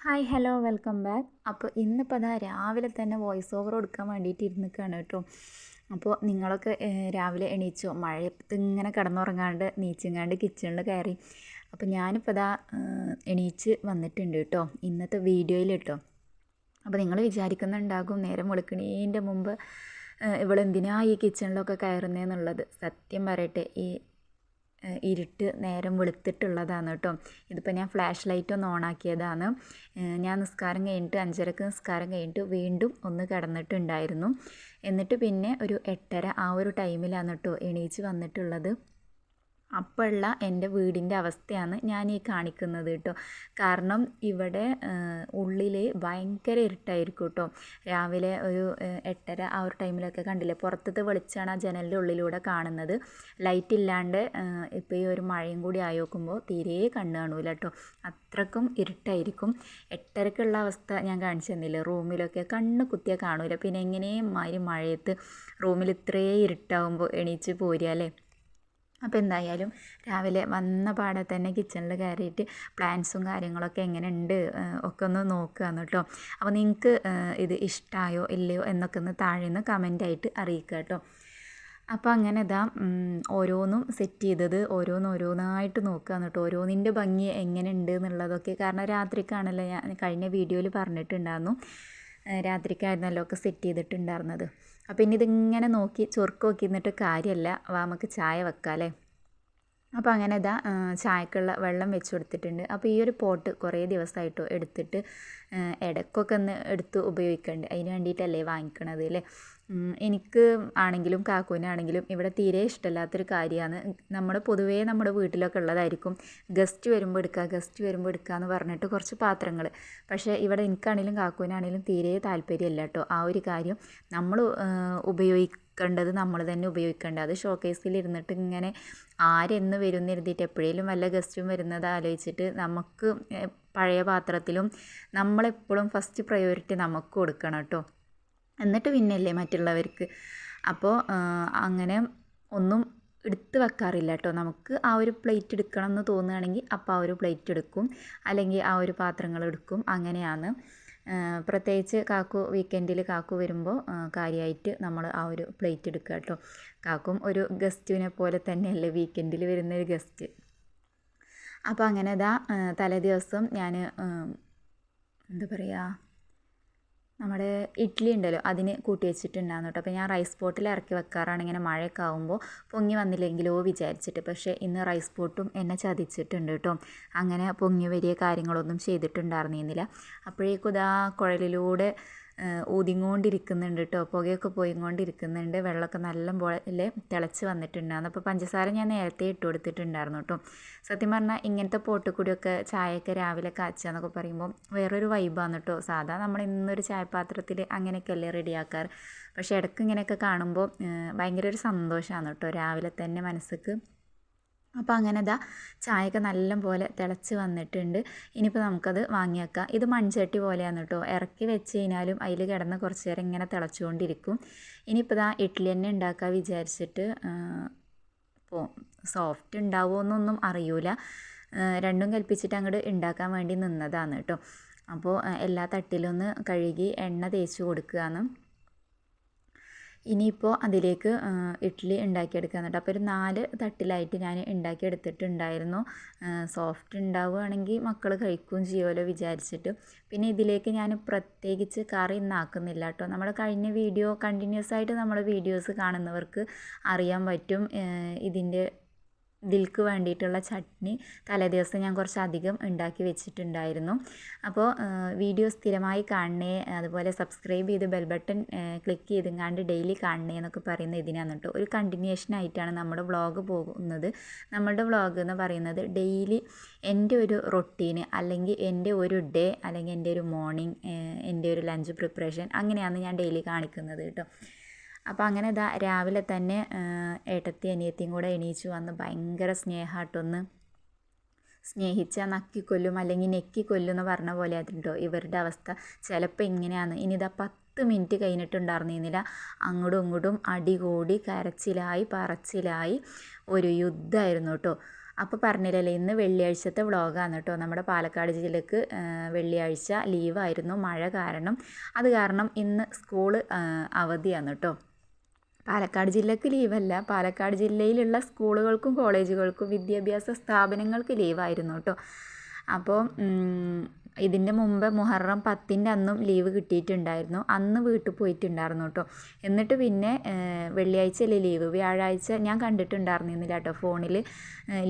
Hi hello welcome back അപ്പോൾ ഇന്നിപ്പോൾ അതാ രാവിലെ തന്നെ വോയിസ് ഓവർ കൊടുക്കാൻ വേണ്ടിയിട്ട് ഇരുന്നിക്കാണ് കേട്ടോ. അപ്പോൾ നിങ്ങളൊക്കെ രാവിലെ എണീച്ചോ? മഴയത്ത് ഇങ്ങനെ കിടന്നുറങ്ങാണ്ട് നീച്ചിങ്ങാണ്ട് കിച്ചണിൽ കയറി. അപ്പോൾ ഞാനിപ്പോൾ അതാ എണീച്ച് വന്നിട്ടുണ്ട് കേട്ടോ ഇന്നത്തെ വീഡിയോയിൽ കേട്ടോ. അപ്പോൾ നിങ്ങൾ വിചാരിക്കുന്നുണ്ടാകും നേരം വെളുക്കണീന്റെ മുമ്പ് ഇവളെന്തിനാ ഈ കിച്ചണിലൊക്കെ കയറുന്നതെന്നുള്ളത് സത്യം പറയട്ടെ ഈ ഇരുട്ട് നേരം വെളുത്തിട്ടുള്ളതാണ് കേട്ടോ. ഇതിപ്പോൾ ഞാൻ ഫ്ലാഷ് ലൈറ്റ് ഒന്ന് ഓണാക്കിയതാണ് ഞാൻ നിസ്കാരം കഴിഞ്ഞിട്ട് അഞ്ചരക്ക് നിസ്കാരം കഴിഞ്ഞിട്ട് വീണ്ടും ഒന്ന് കിടന്നിട്ടുണ്ടായിരുന്നു. എന്നിട്ട് പിന്നെ ഒരു എട്ടര ആ ഒരു ടൈമിലാണ് കേട്ടോ എണീച്ച് വന്നിട്ടുള്ളത്. അപ്പോഴുള്ള എന്റെ വീടിന്റെ അവസ്ഥയാണ് ഞാൻ ഈ കാണിക്കുന്നത് കേട്ടോ. കാരണം ഇവിടെ ഉള്ളിൽ ഭയങ്കര ഇരുട്ടായിരിക്കും കേട്ടോ. രാവിലെ ഒരു എട്ടര ആ ഒരു ടൈമിലൊക്കെ കണ്ടില്ലേ? പുറത്തത്തെ വെളിച്ചാണ് ആ ജനലിന്റെ ഉള്ളിലൂടെ കാണുന്നത്. ലൈറ്റ് ഇല്ലാണ്ട് ഇപ്പോൾ ഈ ഒരു മഴയും കൂടി ആയി നോക്കുമ്പോൾ തീരെ കണ്ണ് കാണൂല കേട്ടോ. അത്രക്കും ഇരുട്ടായിരിക്കും. എട്ടരക്കുള്ള അവസ്ഥ ഞാൻ കാണിച്ചു തന്നില്ല? റൂമിലൊക്കെ കണ്ണ് കുത്തിയാൽ കാണൂല. പിന്നെ എങ്ങനെയും മാതിരി മഴയത്ത് റൂമിൽ ഇത്രയും ഇരുട്ടാവുമ്പോൾ എണീച്ച് പോരുക അല്ലേ? അപ്പോൾ എന്തായാലും രാവിലെ വന്ന പാടെ തന്നെ കിച്ചണിൽ കയറിയിട്ട് പ്ലാൻസും കാര്യങ്ങളൊക്കെ എങ്ങനെ ഉണ്ട് ഒക്കെ ഒന്ന് നോക്കുകയാണ് കേട്ടോ അപ്പോൾ നിങ്ങൾക്ക് ഇത് ഇഷ്ടമായോ ഇല്ലയോ എന്നൊക്കെ ഒന്ന് താഴെ നിന്ന് കമന്റായിട്ട് അറിയിക്കുക കേട്ടോ അപ്പോൾ അങ്ങനെ ഇതാ ഓരോന്നും സെറ്റ് ചെയ്തത് ഓരോന്നോരോന്നായിട്ട് നോക്കുക എന്നിട്ട് ഓരോന്നിന്റെ ഭംഗി എങ്ങനെ ഉണ്ട് എന്നുള്ളതൊക്കെ. കാരണം രാത്രിക്കാണല്ലോ ഞാൻ കഴിഞ്ഞ വീഡിയോയിൽ പറഞ്ഞിട്ടുണ്ടായിരുന്നു. രാത്രിക്കായിരുന്നല്ലോ ഒക്കെ സെറ്റ് ചെയ്തിട്ടുണ്ടായിരുന്നത്. അപ്പോൾ ഇനി ഇതിങ്ങനെ നോക്കി ചൊറുക്ക് നോക്കി നിന്നിട്ട് കാര്യമല്ല വാമക്ക് ചായ വെക്കാം അല്ലേ അപ്പോൾ അങ്ങനെ ഇതാ ചായക്കുള്ള വെള്ളം വെച്ച് കൊടുത്തിട്ടുണ്ട്. അപ്പോൾ ഈ ഒരു പോട്ട് കുറേ ദിവസമായിട്ടോ എടുത്തിട്ട് ഇടയ്ക്കൊക്കെ ഒന്ന് എടുത്ത് ഉപയോഗിക്കുന്നുണ്ട് അതിന് വേണ്ടിയിട്ടല്ലേ വാങ്ങിക്കണത് അല്ലേ എനിക്ക് ആണെങ്കിലും കാക്കൂനാണെങ്കിലും ഇവിടെ തീരെ ഇഷ്ടമല്ലാത്തൊരു കാര്യമാണ്. നമ്മുടെ പൊതുവേ നമ്മുടെ വീട്ടിലൊക്കെ ഉള്ളതായിരിക്കും. ഗസ്റ്റ് വരുമ്പോൾ എടുക്കുക ഗസ്റ്റ് വരുമ്പോൾ എടുക്കുക എന്ന് പറഞ്ഞിട്ട് കുറച്ച് പാത്രങ്ങൾ. പക്ഷേ ഇവിടെ എനിക്കാണെങ്കിലും കാക്കൂനാണെങ്കിലും തീരെ താല്പര്യമില്ല കേട്ടോ. ആ ഒരു കാര്യം നമ്മൾ ഉപയോഗിക്കേണ്ടത് നമ്മൾ തന്നെ ഉപയോഗിക്കേണ്ടത്. അത് ഷോക്കേസിൽ ഇരുന്നിട്ട് ഇങ്ങനെ ആരെന്ന് വരും എഴുതിയിട്ട് എപ്പോഴേലും വല്ല ഗസ്റ്റും വരുന്നത് ആലോചിച്ചിട്ട് നമുക്ക് പഴയ പാത്രത്തിലും നമ്മളെപ്പോഴും ഫസ്റ്റ് പ്രയോറിറ്റി നമുക്ക് കൊടുക്കണം കേട്ടോ. എന്നിട്ട് പിന്നെയല്ലേ മറ്റുള്ളവർക്ക്. അപ്പോൾ അങ്ങനെ ഒന്നും എടുത്ത് വെക്കാറില്ല കേട്ടോ. നമുക്ക് ആ ഒരു പ്ലേറ്റ് എടുക്കണം എന്ന് തോന്നുകയാണെങ്കിൽ അപ്പോൾ ആ ഒരു പ്ലേറ്റ് എടുക്കും. അല്ലെങ്കിൽ ആ ഒരു പാത്രങ്ങൾ എടുക്കും. അങ്ങനെയാണ്. പ്രത്യേകിച്ച് കാക്കു വീക്കെൻഡിൽ കാക്കു വരുമ്പോൾ കാര്യമായിട്ട് നമ്മൾ ആ ഒരു പ്ലേറ്റ് എടുക്കുക കേട്ടോ കാക്കും ഒരു ഗസ്റ്റിനെ പോലെ തന്നെയല്ലേ വീക്കെൻഡിൽ വരുന്ന ഒരു ഗസ്റ്റ്. അപ്പോൾ അങ്ങനെ ഇതാ തലേ ദിവസം ഞാൻ എന്താ പറയുക നമ്മുടെ ഇഡ്ഡലി ഉണ്ടല്ലോ അതിന് കൂട്ടി വെച്ചിട്ടുണ്ടായിരുന്നു കേട്ടോ. അപ്പോൾ ഞാൻ റൈസ് പോട്ടിൽ ഇറക്കി വെക്കാറാണ് ഇങ്ങനെ മഴയൊക്കെ ആകുമ്പോൾ പൊങ്ങി വന്നില്ലെങ്കിലോ വിചാരിച്ചിട്ട്. പക്ഷേ ഇന്ന് റൈസ് പോട്ടും എന്നെ ചതിച്ചിട്ടുണ്ട് കേട്ടോ. അങ്ങനെ പൊങ്ങി വലിയ കാര്യങ്ങളൊന്നും ചെയ്തിട്ടുണ്ടായിരുന്നില്ല. അപ്പോഴേക്കും ഇതാ കുഴലിലൂടെ ഊതിങ്ങോണ്ടിരിക്കുന്നുണ്ട് കേട്ടോ പുകയൊക്കെ പോയിക്കൊണ്ടിരിക്കുന്നുണ്ട് വെള്ളമൊക്കെ നല്ല പോലെ തിളച്ച് വന്നിട്ടുണ്ടായിരുന്നു. അപ്പോൾ പഞ്ചസാര ഞാൻ നേരത്തെ ഇട്ട് കൊടുത്തിട്ടുണ്ടായിരുന്നു കേട്ടോ സത്യം പറഞ്ഞാൽ ഇങ്ങനത്തെ പോട്ടുകൂടിയൊക്കെ ചായയൊക്കെ രാവിലെ കാച്ചുക എന്നൊക്കെ പറയുമ്പോൾ വേറൊരു വൈബാണ് കേട്ടോ സാധാ നമ്മൾ ഇന്നൊരു ചായപാത്രത്തിൽ അങ്ങനെയൊക്കെയല്ലേ റെഡിയാക്കാറ്. പക്ഷേ ഇടയ്ക്ക് ഇങ്ങനെയൊക്കെ കാണുമ്പോൾ ഭയങ്കര ഒരു സന്തോഷമാണ് കേട്ടോ രാവിലെ തന്നെ മനസ്സിക്ക് അപ്പോൾ അങ്ങനെ ഇതാ ചായയൊക്കെ നല്ല പോലെ തിളച്ച് വന്നിട്ടുണ്ട്. ഇനിയിപ്പോൾ നമുക്കത് വാങ്ങി വെക്കാം ഇത് മൺചട്ടി പോലെയാണ് കേട്ടോ. ഇറക്കി വെച്ച് കഴിഞ്ഞാലും അതിൽ കിടന്ന് കുറച്ച് നേരം ഇങ്ങനെ തിളച്ചുകൊണ്ടിരിക്കും. ഇനിയിപ്പോൾ ഇതാ ഇഡ്ഡലി തന്നെ ഉണ്ടാക്കാൻ വിചാരിച്ചിട്ട് ഇപ്പോൾ സോഫ്റ്റ് ഉണ്ടാവുമോ എന്നൊന്നും അറിയൂല. രണ്ടും കൽപ്പിച്ചിട്ട് അങ്ങോട്ട് ഉണ്ടാക്കാൻ വേണ്ടി നിന്നതാണ് കേട്ടോ. അപ്പോൾ എല്ലാ തട്ടിലൊന്ന് കഴുകി എണ്ണ തേച്ച് കൊടുക്കുകയാണ്. ഇനിയിപ്പോൾ അതിലേക്ക് ഇഡ്ഡലി ഉണ്ടാക്കിയെടുക്കാൻ കേട്ടോ അപ്പോൾ ഒരു നാല് തട്ടിലായിട്ട് ഞാൻ ഉണ്ടാക്കിയെടുത്തിട്ടുണ്ടായിരുന്നു. സോഫ്റ്റ് ഉണ്ടാവുകയാണെങ്കിൽ മക്കൾ കഴിക്കുകയും ചെയ്യുമല്ലോ വിചാരിച്ചിട്ട്. പിന്നെ ഇതിലേക്ക് ഞാൻ പ്രത്യേകിച്ച് കറി ഇന്നാക്കുന്നില്ല കേട്ടോ. നമ്മുടെ കഴിഞ്ഞ വീഡിയോ കണ്ടിന്യൂസ് ആയിട്ട് നമ്മുടെ വീഡിയോസ് കാണുന്നവർക്ക് അറിയാൻ പറ്റും ഇതിന്റെ ഇതിൽക്ക് വേണ്ടിയിട്ടുള്ള ചട്നി തലേദിവസം ഞാൻ കുറച്ച് അധികം ഉണ്ടാക്കി വെച്ചിട്ടുണ്ടായിരുന്നു. അപ്പോൾ വീഡിയോ സ്ഥിരമായി കാണണേ അതുപോലെ സബ്സ്ക്രൈബ് ചെയ്ത് ബെൽ ബട്ടൺ ക്ലിക്ക് ചെയ്തെങ്ങാണ്ട് ഡെയിലി കാണണേ എന്നൊക്കെ പറയുന്ന ഇതിനാണ് കേട്ടോ. ഒരു കണ്ടിന്യൂഷൻ ആയിട്ടാണ് നമ്മുടെ വ്ളോഗ് പോകുന്നത്. നമ്മളുടെ വ്ളോഗ് എന്ന് പറയുന്നത് ഡെയിലി എന്റെ ഒരു റൊട്ടീന് അല്ലെങ്കിൽ എന്റെ ഒരു ഡേ അല്ലെങ്കിൽ എന്റെ ഒരു മോർണിംഗ് എന്റെ ഒരു ലഞ്ച് പ്രിപ്പറേഷൻ അങ്ങനെയാണ് ഞാൻ ഡെയിലി കാണിക്കുന്നത് കേട്ടോ. അപ്പോൾ അങ്ങനെ ഇതാ രാവിലെ തന്നെ ഏട്ടത്തി അനിയത്തിയും കൂടെ എണീച്ചു വന്ന് ഭയങ്കര സ്നേഹമായിട്ടൊന്ന് സ്നേഹിച്ചാൽ നക്കിക്കൊല്ലും അല്ലെങ്കിൽ നെക്കിക്കൊല്ലും എന്ന് പറഞ്ഞ പോലെ ആയിട്ടുണ്ടോ. ഇവരുടെ അവസ്ഥ ചിലപ്പോൾ ഇങ്ങനെയാണ്. ഇനി ഇതാ പത്ത് മിനിറ്റ് കഴിഞ്ഞിട്ടുണ്ടായിരുന്നില്ല. അങ്ങോട്ടും ഇങ്ങോട്ടും അടി കൂടി കരച്ചിലായി പറച്ചിലായി ഒരു യുദ്ധമായിരുന്നു കേട്ടോ. അപ്പോൾ പറഞ്ഞില്ലല്ലേ ഇന്ന് വെള്ളിയാഴ്ചത്തെ വ്ളോഗാണ് കേട്ടോ. നമ്മുടെ പാലക്കാട് ജില്ലക്ക് വെള്ളിയാഴ്ച ലീവായിരുന്നു. മഴ കാരണം. അത് കാരണം ഇന്ന് സ്കൂൾ അവധിയാണ് കേട്ടോ. പാലക്കാട് ജില്ലക്ക് ലീവല്ല. പാലക്കാട് ജില്ലയിലുള്ള സ്കൂളുകൾക്കും കോളേജുകൾക്കും വിദ്യാഭ്യാസ സ്ഥാപനങ്ങൾക്ക് ലീവായിരുന്നു കേട്ടോ അപ്പോൾ ഇതിന്റെ മുമ്പ് മുഹറം പത്തിന്റെ അന്നും ലീവ് കിട്ടിയിട്ടുണ്ടായിരുന്നു. അന്ന് വീട്ടിൽ പോയിട്ടുണ്ടായിരുന്നു കേട്ടോ. എന്നിട്ട് പിന്നെ വെള്ളിയാഴ്ചയല്ലേ ലീവ്. വ്യാഴാഴ്ച ഞാൻ കണ്ടിട്ടുണ്ടായിരുന്നില്ല കേട്ടോ ഫോണിൽ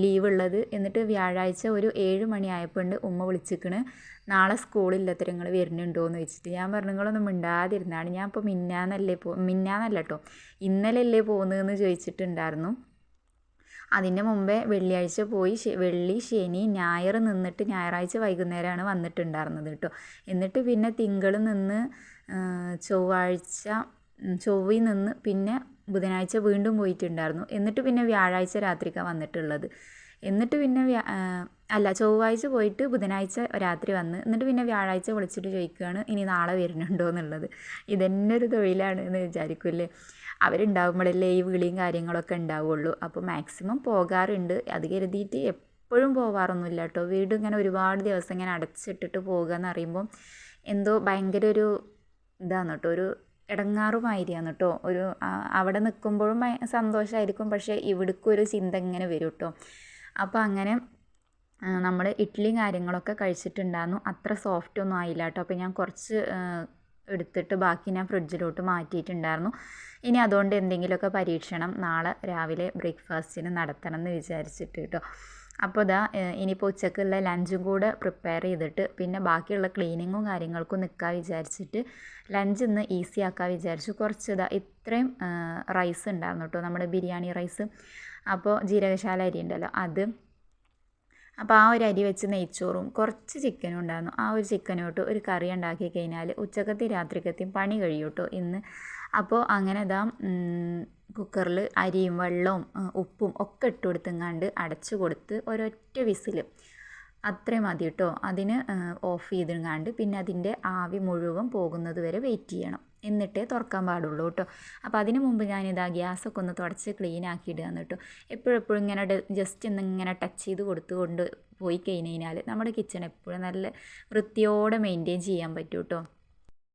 ലീവ് ഉള്ളത് എന്നിട്ട് വ്യാഴാഴ്ച ഒരു ഏഴ് മണിയായപ്പോണ്ട് ഉമ്മ വിളിച്ചിക്കണ് നാളെ സ്കൂളില്ലാത്ത നിങ്ങൾ വരുന്നുണ്ടോ? എന്ന് വെച്ചിട്ട് ഞാൻ പറഞ്ഞു നിങ്ങളൊന്നും മിണ്ടാതിരുന്നാണ്. ഞാൻ ഇപ്പോൾ മിന്നാന്നല്ലേ പോ മിന്നാന്നല്ല കേട്ടോ. ഇന്നലെയല്ലേ പോകുന്നതെന്ന് ചോദിച്ചിട്ടുണ്ടായിരുന്നു. അതിന്റെ മുമ്പേ വെള്ളിയാഴ്ച പോയി വെള്ളി ശനി ഞായർ നിന്നിട്ട് ഞായറാഴ്ച വൈകുന്നേരമാണ് വന്നിട്ടുണ്ടായിരുന്നത് കേട്ടോ. എന്നിട്ട് പിന്നെ തിങ്കൾ നിന്ന് ചൊവ്വാഴ്ച ചൊവ്വയിൽ നിന്ന് പിന്നെ ബുധനാഴ്ച വീണ്ടും പോയിട്ടുണ്ടായിരുന്നു. എന്നിട്ട് പിന്നെ വ്യാഴാഴ്ച രാത്രിക്കാണ് വന്നിട്ടുള്ളത്. എന്നിട്ട് പിന്നെ അല്ല ചൊവ്വാഴ്ച പോയിട്ട് ബുധനാഴ്ച രാത്രി വന്ന് എന്നിട്ട് പിന്നെ വ്യാഴാഴ്ച വിളിച്ചിട്ട് ചോദിക്കുകയാണ് ഇനി നാളെ വരുന്നുണ്ടോ എന്നുള്ളത്. ഇതെന്നൊരു തൊഴിലാണ് എന്ന് വിചാരിക്കുമല്ലേ അവരുണ്ടാകുമ്പോഴല്ലേ ഈ വിളിയും കാര്യങ്ങളൊക്കെ ഉണ്ടാവുള്ളൂ. അപ്പോൾ മാക്സിമം പോകാറുണ്ട്. അത് കരുതിയിട്ട് എപ്പോഴും പോകാറൊന്നുമില്ല കേട്ടോ. വീട് ഇങ്ങനെ ഒരുപാട് ദിവസം ഇങ്ങനെ അടച്ചിട്ടിട്ട് പോകുക എന്ന് പറയുമ്പോൾ എന്തോ ഭയങ്കര ഒരു ഇതാണ് കേട്ടോ. ഒരു ഇടങ്ങാറുമായിരിക്കാന്ന് കേട്ടോ. ഒരു അവിടെ നിൽക്കുമ്പോഴും സന്തോഷമായിരിക്കും. പക്ഷേ ഇവിടേക്കൊരു ചിന്ത ഇങ്ങനെ വരും കേട്ടോ. അപ്പോൾ അങ്ങനെ നമ്മൾ ഇഡ്ഡലിയും കാര്യങ്ങളൊക്കെ കഴിച്ചിട്ടുണ്ടായിരുന്നു. അത്ര സോഫ്റ്റ് ഒന്നും ആയില്ല കേട്ടോ. അപ്പോൾ ഞാൻ കുറച്ച് എടുത്തിട്ട് ബാക്കി ഞാൻ ഫ്രിഡ്ജിലോട്ട് മാറ്റിയിട്ടുണ്ടായിരുന്നു. ഇനി അതുകൊണ്ട് എന്തെങ്കിലുമൊക്കെ പരീക്ഷണം നാളെ രാവിലെ ബ്രേക്ക്ഫാസ്റ്റിന് നടത്തണം എന്ന് വിചാരിച്ചിട്ട് കേട്ടോ. അപ്പോൾ ഇതാ ഇനിയിപ്പോൾ ഉച്ചക്കുള്ള ലഞ്ചും കൂടെ പ്രിപ്പയർ ചെയ്തിട്ട് പിന്നെ ബാക്കിയുള്ള ക്ലീനിങ്ങും കാര്യങ്ങൾക്കും നിൽക്കാൻ വിചാരിച്ചിട്ട് ലഞ്ച് ഇന്ന് ഈസി ആക്കാൻ വിചാരിച്ചു. കുറച്ച് ഇതാ ഇത്രയും റൈസ് ഉണ്ടായിരുന്നു കേട്ടോ നമ്മുടെ ബിരിയാണി റൈസ്. അപ്പോൾ ജീരകശാല അരി ഉണ്ടല്ലോ അത് അപ്പോൾ ആ ഒരു അരി വെച്ച് നെയ്ച്ചോറും കുറച്ച് ചിക്കനും ഉണ്ടായിരുന്നു. ആ ഒരു ചിക്കനോട്ട് ഒരു കറി ഉണ്ടാക്കി കഴിഞ്ഞാൽ ഉച്ചക്കത്തെ രാത്രിക്കത്തെയും പണി കഴിയൂട്ടോ ഇന്ന്. അപ്പോൾ അങ്ങനെ ഇതാ കുക്കറിൽ അരിയും വെള്ളവും ഉപ്പും ഒക്കെ ഇട്ട് കൊടുത്തെങ്ങാണ്ട് അടച്ചു കൊടുത്ത് ഒരൊറ്റ വിസിൽ അത്രയും മതി കേട്ടോ അതിന് ഓഫ് ചെയ്തെങ്ങാണ്ട് പിന്നെ അതിന്റെ ആവി മുഴുവൻ പോകുന്നത് വരെ വെയിറ്റ് ചെയ്യണം. എന്നിട്ടേ തുറക്കാൻ പാടുള്ളൂ കേട്ടോ. അപ്പോൾ അതിന് മുമ്പ് ഞാനിതാ ഗ്യാസൊക്കെ ഒന്ന് തുടച്ച് ക്ലീൻ ആക്കിയിടുകയെന്ന് കേട്ടോ. എപ്പോഴെപ്പോഴും ഇങ്ങനെ ജസ്റ്റ് ഒന്ന് ഇങ്ങനെ ടച്ച് ചെയ്ത് കൊടുത്തുകൊണ്ട് പോയി കഴിഞ്ഞ് കഴിഞ്ഞാൽ നമ്മുടെ കിച്ചൺ എപ്പോഴും നല്ല വൃത്തിയോടെ മെയിന്റെയിൻ ചെയ്യാൻ പറ്റും കേട്ടോ.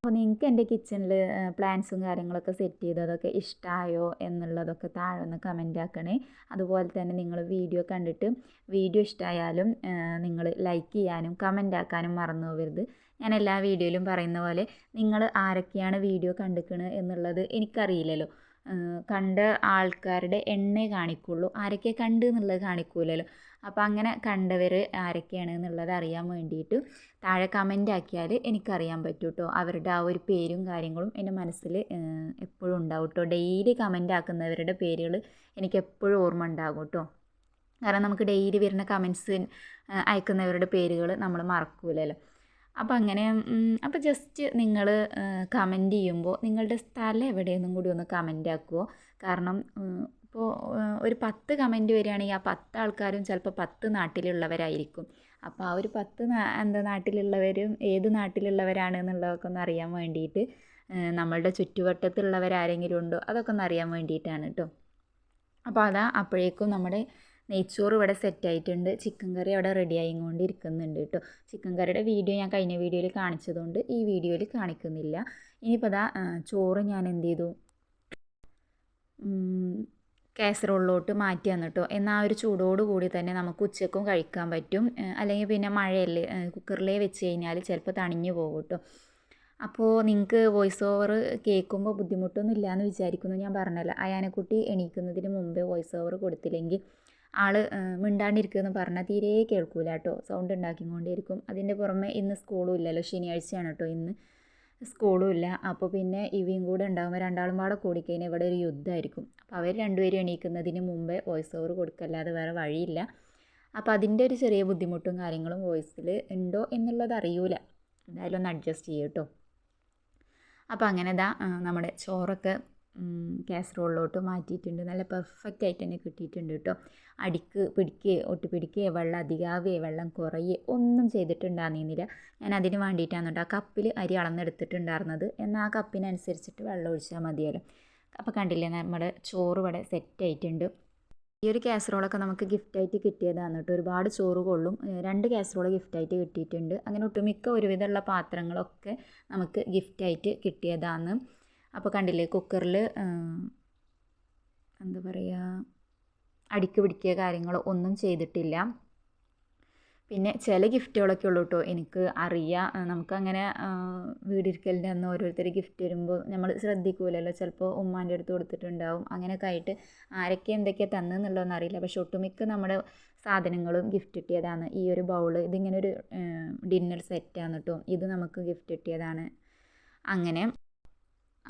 അപ്പോൾ നിങ്ങൾക്ക് എന്റെ കിച്ചണിൽ പ്ലാൻസും കാര്യങ്ങളൊക്കെ സെറ്റ് ചെയ്തതൊക്കെ ഇഷ്ടമായോ എന്നുള്ളതൊക്കെ താഴെ ഒന്ന് കമന്റ് ആക്കണേ. അതുപോലെ തന്നെ നിങ്ങൾ വീഡിയോ കണ്ടിട്ട് വീഡിയോ ഇഷ്ടമായാലും നിങ്ങൾ ലൈക്ക് ചെയ്യാനും കമന്റ് ആക്കാനും മറന്നു പോകരുത് ഞാൻ എല്ലാ വീഡിയോയിലും പറയുന്ന പോലെ നിങ്ങൾ ആരൊക്കെയാണ് വീഡിയോ കണ്ടിക്കണത് എന്നുള്ളത് എനിക്കറിയില്ലല്ലോ. കണ്ട ആൾക്കാരുടെ എണ്ണ കാണിക്കുള്ളൂ. ആരൊക്കെ കണ്ട് എന്നുള്ളത് കാണിക്കൂലല്ലോ. അപ്പോൾ അങ്ങനെ കണ്ടവർ ആരൊക്കെയാണ് എന്നുള്ളത് അറിയാൻ വേണ്ടിയിട്ട് താഴെ കമന്റ് ആക്കിയാൽ എനിക്കറിയാൻ പറ്റും കേട്ടോ അവരുടെ ആ ഒരു പേരും കാര്യങ്ങളും എന്റെ മനസ്സിൽ എപ്പോഴും ഉണ്ടാവും കേട്ടോ ഡെയിലി കമന്റ് ആക്കുന്നവരുടെ പേരുകൾ എനിക്ക് എപ്പോഴും ഓർമ്മ ഉണ്ടാകും കേട്ടോ കാരണം നമുക്ക് ഡെയിലി വരുന്ന കമൻസ് അയക്കുന്നവരുടെ പേരുകൾ നമ്മൾ മറക്കൂലല്ലോ. അപ്പോൾ അങ്ങനെ അപ്പോൾ ജസ്റ്റ് നിങ്ങൾ കമന്റ് ചെയ്യുമ്പോൾ നിങ്ങളുടെ സ്ഥലം എവിടെയെന്നും കൂടി ഒന്ന് കമന്റ് ആക്കുമോ കാരണം ഇപ്പോൾ ഒരു പത്ത് കമന്റ് വരികയാണെങ്കിൽ ആ പത്ത് ആൾക്കാരും ചിലപ്പോൾ പത്ത് നാട്ടിലുള്ളവരായിരിക്കും. അപ്പോൾ ആ ഒരു പത്ത് എന്താ നാട്ടിലുള്ളവരും ഏത് നാട്ടിലുള്ളവരാണ് എന്നുള്ളതൊക്കെ ഒന്ന് അറിയാൻ വേണ്ടിയിട്ട് നമ്മളുടെ ചുറ്റുവട്ടത്തുള്ളവരാരെങ്കിലും ഉണ്ടോ? അതൊക്കെ ഒന്ന് അറിയാൻ വേണ്ടിയിട്ടാണ് കേട്ടോ അപ്പോൾ അതാ അപ്പോഴേക്കും നമ്മുടെ നെയ്ച്ചോറ് ഇവിടെ സെറ്റ് ആയിട്ടുണ്ട്. ചിക്കൻ കറി അവിടെ റെഡി ആയിക്കൊണ്ടിരിക്കുന്നുണ്ട് കേട്ടോ. ചിക്കൻ കറിയുടെ വീഡിയോ ഞാൻ കഴിഞ്ഞ വീഡിയോയിൽ കാണിച്ചതുകൊണ്ട് ഈ വീഡിയോയിൽ കാണിക്കുന്നില്ല. ഇനിയിപ്പോൾ അതാ ചോറ് ഞാൻ എന്ത് ചെയ്തു? കാസറോളിലോട്ട് മാറ്റി കേട്ടോ. എന്നാൽ ആ ഒരു ചൂടോട് കൂടി തന്നെ നമുക്ക് ഉച്ചക്കും കഴിക്കാൻ പറ്റും. അല്ലെങ്കിൽ പിന്നെ മഴയല്ലേ കുക്കറിലേ വെച്ച് കഴിഞ്ഞാൽ ചിലപ്പോൾ തണിഞ്ഞു പോകും കേട്ടോ. അപ്പോൾ നിങ്ങൾക്ക് വോയിസ് ഓവർ കേൾക്കുമ്പോൾ ബുദ്ധിമുട്ടൊന്നും ഇല്ലയെന്ന് വിചാരിക്കുന്നു. ഞാൻ പറഞ്ഞല്ലോ അയാനെക്കുട്ടി എണീക്കുന്നതിന് മുമ്പേ വോയിസ് ഓവർ കൊടുത്തില്ലെങ്കിൽ ആൾ മിണ്ടാണ്ടിരിക്കുമെന്ന് പറഞ്ഞാൽ തീരെ കേൾക്കൂല കേട്ടോ സൗണ്ട് ഉണ്ടാക്കിക്കൊണ്ടേയിരിക്കും. അതിന്റെ പുറമെ ഇന്ന് സ്കൂളും ഇല്ലല്ലോ. ശനിയാഴ്ചയാണ് കേട്ടോ ഇന്ന്. സ്കൂളും ഇല്ല. അപ്പോൾ പിന്നെ ഇവയും കൂടെ ഉണ്ടാകുമ്പോൾ രണ്ടാളും പാടെ കൂടിക്കഴിഞ്ഞാൽ ഇവിടെ ഒരു യുദ്ധമായിരിക്കും. അപ്പോൾ അവർ രണ്ടുപേരും എണീക്കുന്നതിന് മുമ്പേ വോയിസ് ഓവർ കൊടുക്കല്ലാതെ വേറെ വഴിയില്ല. അപ്പോൾ അതിന്റെ ഒരു ചെറിയ ബുദ്ധിമുട്ടും കാര്യങ്ങളും വോയിസിൽ ഉണ്ടോ എന്നുള്ളത് അറിയൂല. എന്തായാലും ഒന്ന് അഡ്ജസ്റ്റ് ചെയ്യും കേട്ടോ അപ്പോൾ അങ്ങനെ ദാ നമ്മുടെ ചോറൊക്കെ കാസറോളിലോട്ട് മാറ്റിയിട്ടുണ്ട്. നല്ല പെർഫെക്റ്റ് ആയിട്ട് തന്നെ കിട്ടിയിട്ടുണ്ട് കേട്ടോ. അടിക്ക് പിടിക്കുകയോ ഒട്ടി പിടിക്കുകയോ വെള്ളം അധികാവുകയോ വെള്ളം കുറയുകയോ ഒന്നും ചെയ്തിട്ടുണ്ടായിരുന്നില്ല. ഞാൻ അതിന് വേണ്ടിയിട്ടാണ് ആ കപ്പിൽ അരി അളന്നെടുത്തിട്ടുണ്ടായിരുന്നത്. എന്നാൽ ആ കപ്പിനനുസരിച്ചിട്ട് വെള്ളം ഒഴിച്ചാൽ മതിയല്ലോ. അപ്പോൾ കണ്ടില്ലേ നമ്മുടെ ചോറ് ഇവിടെ സെറ്റ് ആയിട്ടുണ്ട്. ഈ ഒരു കാസറോളൊക്കെ നമുക്ക് ഗിഫ്റ്റായിട്ട് കിട്ടിയതാണ് കേട്ടോ. ഒരുപാട് ചോറ് കൊള്ളും. രണ്ട് കാസറോൾ ഗിഫ്റ്റായിട്ട് കിട്ടിയിട്ടുണ്ട്. അങ്ങനെ ഒട്ടുമിക്ക ഒരുവിധമുള്ള പാത്രങ്ങളൊക്കെ നമുക്ക് ഗിഫ്റ്റായിട്ട് കിട്ടിയതാണ്. അപ്പോൾ കണ്ടില്ലേ കുക്കറിൽ എന്താ പറയുക അടിക്ക് പിടിക്കുക കാര്യങ്ങളോ ഒന്നും ചെയ്തിട്ടില്ല. പിന്നെ ചില ഗിഫ്റ്റുകളൊക്കെ ഉള്ളൂ കേട്ടോ എനിക്ക് അറിയാം നമുക്കങ്ങനെ വീടിരിക്കലിന്റെ അന്ന് ഓരോരുത്തർ ഗിഫ്റ്റ് വരുമ്പോൾ നമ്മൾ ശ്രദ്ധിക്കൂലല്ലോ. ചിലപ്പോൾ ഉമ്മാന്റെ അടുത്ത് കൊടുത്തിട്ടുണ്ടാവും. അങ്ങനെയൊക്കെ ആയിട്ട് ആരൊക്കെ എന്തൊക്കെയാണ് തന്നെന്നുള്ളതെന്ന് അറിയില്ല. പക്ഷെ ഒട്ടുമിക്ക നമ്മുടെ സാധനങ്ങളും ഗിഫ്റ്റ് കിട്ടിയതാണ്. ഈ ഒരു ബൗൾ ഇതിങ്ങനെ ഒരു ഡിന്നർ സെറ്റാണ് കേട്ടോ ഇത് നമുക്ക് ഗിഫ്റ്റ് കിട്ടിയതാണ്. അങ്ങനെ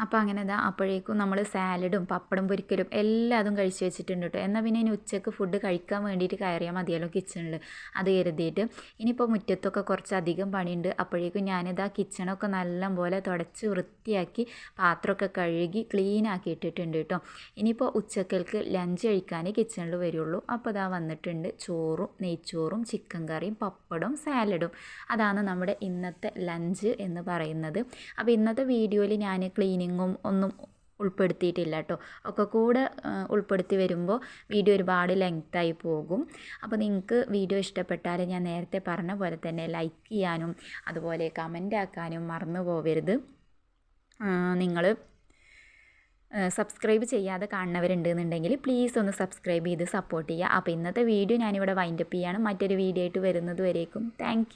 അപ്പോൾ അങ്ങനെ ഇതാ അപ്പോഴേക്കും നമ്മൾ സാലഡും പപ്പടം പൊരിക്കലും എല്ലാതും കഴിച്ച് വെച്ചിട്ടുണ്ട് കേട്ടോ എന്നാൽ പിന്നെ ഇനി ഉച്ചയ്ക്ക് ഫുഡ് കഴിക്കാൻ വേണ്ടിയിട്ട് കയറിയാൽ മതിയല്ലോ കിച്ചണിൽ അത് കരുതിയിട്ട് ഇനിയിപ്പോൾ മുറ്റത്തൊക്കെ കുറച്ചധികം പണിയുണ്ട്. അപ്പോഴേക്കും ഞാനിതാ കിച്ചണൊക്കെ നല്ലപോലെ തുടച്ച് വൃത്തിയാക്കി പാത്രമൊക്കെ കഴുകി ക്ലീൻ ആക്കി ഇട്ടിട്ടുണ്ട് കേട്ടോ ഇനിയിപ്പോൾ ഉച്ചക്കൽക്ക് ലഞ്ച് കഴിക്കാനേ കിച്ചണിൽ വരുള്ളൂ. അപ്പോൾ ഇതാ വന്നിട്ടുണ്ട് ചോറും നെയ്ച്ചോറും ചിക്കൻ കറിയും പപ്പടവും സാലഡും. അതാണ് നമ്മുടെ ഇന്നത്തെ ലഞ്ച് എന്ന് പറയുന്നത്. അപ്പോൾ ഇന്നത്തെ വീഡിയോയിൽ ഞാൻ ക്ലീനിങ്ങും ഒന്നും ഉൾപ്പെടുത്തിയിട്ടില്ല കേട്ടോ. ഒക്കെ കൂടെ ഉൾപ്പെടുത്തി വരുമ്പോൾ വീഡിയോ ഒരുപാട് ലെങ്ത്തായി പോകും. അപ്പോൾ നിങ്ങൾക്ക് വീഡിയോ ഇഷ്ടപ്പെട്ടാൽ ഞാൻ നേരത്തെ പറഞ്ഞ പോലെ തന്നെ ലൈക്ക് ചെയ്യാനും അതുപോലെ കമന്റ് ആക്കാനും മറന്നു പോകരുത് നിങ്ങൾ സബ്സ്ക്രൈബ് ചെയ്യാതെ കാണുന്നവരുണ്ട് എന്നുണ്ടെങ്കിൽ പ്ലീസ് ഒന്ന് സബ്സ്ക്രൈബ് ചെയ്ത് സപ്പോർട്ട് ചെയ്യുക. അപ്പോൾ ഇന്നത്തെ വീഡിയോ ഞാനിവിടെ വൈൻഡപ്പ് ചെയ്യാണ്. മറ്റൊരു വീഡിയോ ആയിട്ട് വരുന്നത് വരേക്കും. താങ്ക്